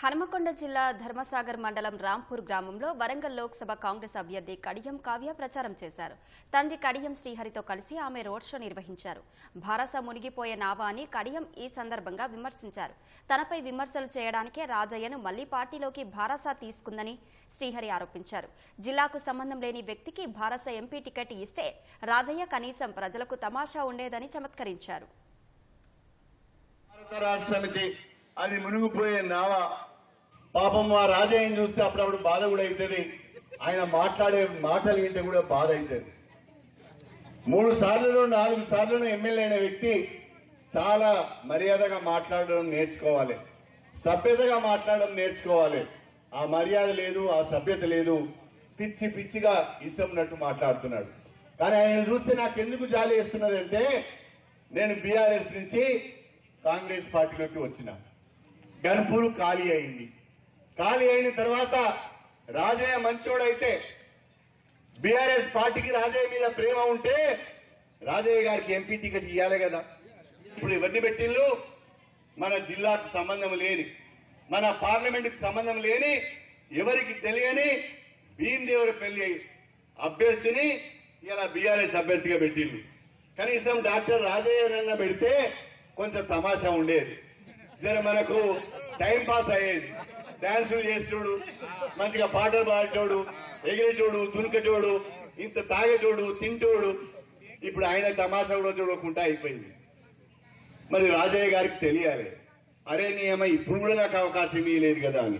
హనుమకొండ జిల్లా ధర్మసాగర్ మండలం రాంపూర్ గ్రామంలో వరంగల్ లోక్సభ కాంగ్రెస్ అభ్యర్థి కడియం కావ్య ప్రచారం చేశారు. తండ్రి కడియం శ్రీహరితో కలిసి ఆమె రోడ్ షో నిర్వహించారు. భారస మునిగిపోయే నావా అని కడియం ఈ సందర్భంగా విమర్శించారు. తనపై విమర్శలు చేయడానికే రాజయ్యను మళ్ళీ పార్టీలోకి భారస తీసుకుందని శ్రీహరి ఆరోపించారు. జిల్లాకు సంబంధం లేని వ్యక్తికి భారస ఎంపీ టికెట్ ఇస్తే రాజయ్య కనీసం ప్రజలకు తమాషా ఉండేదని చమత్కరించారు. అది మునిగిపోయే నావా పాపం మా రాజయ్యని చూస్తే అప్పుడప్పుడు బాధ కూడా అవుతుంది ఆయన మాట్లాడే మాటలు వింటే కూడా బాధ అవుతుంది మూడు సార్లు నాలుగు సార్లు ఎమ్మెల్యే అయిన వ్యక్తి చాలా మర్యాదగా మాట్లాడడం నేర్చుకోవాలి. సభ్యతగా మాట్లాడడం నేర్చుకోవాలి. ఆ మర్యాద లేదు ఆ సభ్యత లేదు. పిచ్చి పిచ్చిగా ఇష్టం ఉన్నట్టు మాట్లాడుతున్నాడు. కానీ ఆయన చూస్తే నాకు ఎందుకు జాలి వేస్తున్నదంటే నేను బీఆర్ఎస్ నుంచి కాంగ్రెస్ పార్టీలోకి వచ్చిన. గన్పూర్ ఖాళీ అయింది. ఖాళీ అయిన తర్వాత రాజయ్య మంచోడైతే బీఆర్ఎస్ పార్టీకి రాజయ్య మీద ప్రేమ ఉంటే రాజయ్య గారికి ఎంపీ టికెట్ ఇవ్వాలి కదా. ఇప్పుడు ఇవన్నీ పెట్టిళ్ళు మన జిల్లాకు సంబంధం లేని మన పార్లమెంట్కి సంబంధం లేని ఎవరికి తెలియని భీమదేవుడి పెళ్ళి అభ్యర్థిని ఇలా బీఆర్ఎస్ అభ్యర్థిగా పెట్టింది కనీసం డాక్టర్ రాజయ్య పెడితే కొంచెం తమాషా ఉండేది. జర మనకు టైం పాస్ అయ్యేది. డాన్సులు చేసేటోడు మంచిగా పాటలు పాడేటోడు ఎగిరేటోడు దునికటోడు ఇంత తాగేటోడు తింటోడు. ఇప్పుడు ఆయన తమాషా కూడా చూడకుండా అయిపోయింది. మరి రాజయ్య గారికి తెలియాలి. అరే నీ అమ్మ ఇప్పుడు కూడా నాకు అవకాశం ఇవ్వలేదు కదా అని.